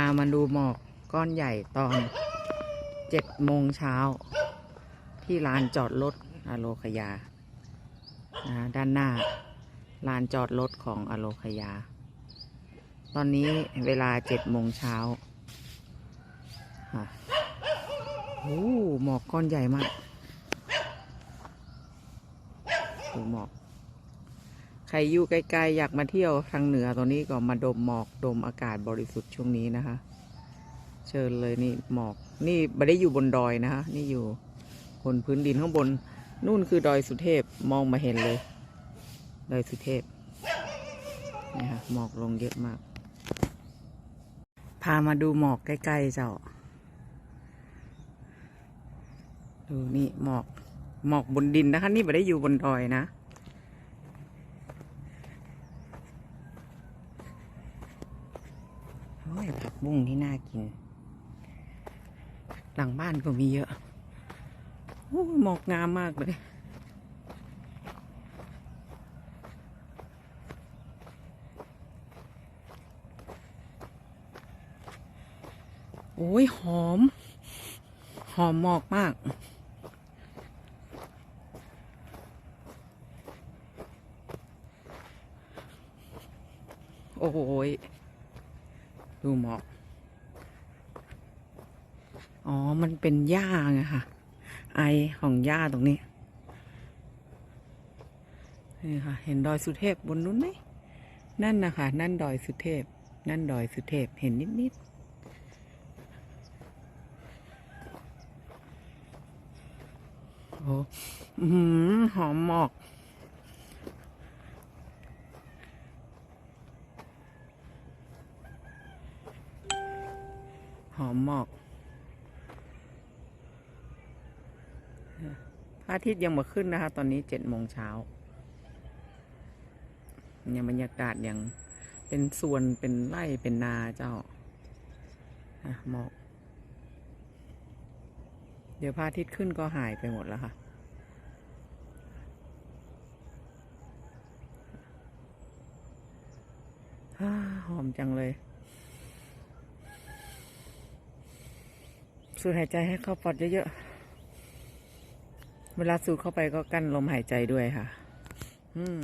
ามาดูหมอกก้อนใหญ่ตอนเจ็ดโมงเช้า ที่ลานจอดรถอโลคยา ด้านหน้าลานจอดรถของอโลคยา ตอนนี้เวลาเจ็ดโมงเช้าโอ้หมอกก้อนใหญ่มากดูหมอก ใครอยู่ใกล้ๆอยากมาเที่ยวทางเหนือตอนนี้ก็มาดมหมอกดมอากาศบริสุทธิ์ช่วงนี้นะคะ เชิญเลยนี่หมอกนี่ไม่ได้อยู่บนดอยนะคะ นี่อยู่บนพื้นดินข้างบน นู่นคือดอยสุเทพมองมาเห็นเลย ดอยสุเทพนี่ค่ะหมอกลงเยอะมาก พามาดูหมอกใกล้ๆเจ้า ดูนี่หมอกหมอกบนดินนะคะ นี่ไม่ได้อยู่บนดอยนะ โอ้ย ผักบุ้งที่น่ากิน หลังบ้านก็มีเยอะอหมอกงามมากเลยโอ้ยหอม หอมหมอกมาก โอ้ย ดูหมอกอ๋อ มันเป็นหญ้าไงค่ะ ไอของหญ้าตรงนี้ นี่ค่ะ เห็นดอยสุเทพบนนู้นไหม นั่นนะคะ นั่นดอยสุเทพ นั่นดอยสุเทพ เห็นนิด ๆ โอ้อื้อหือหอมหมอก หอมหมอกพระอาทิตย์ยังมาขึ้นนะคะ ตอนนี้เจ็ดโมงเช้าเนี่ยบรรยากาศยังเป็นส่วนเป็นไร่เป็นนาเจ้าหมอก เดี๋ยวพระอาทิตย์ขึ้นก็หายไปหมดแล้วค่ะหอมจังเลย สูดหายใจให้เข้าปอดเยอะๆ เวลาสูดเข้าไปก็กั้นลมหายใจด้วยค่ะ อืม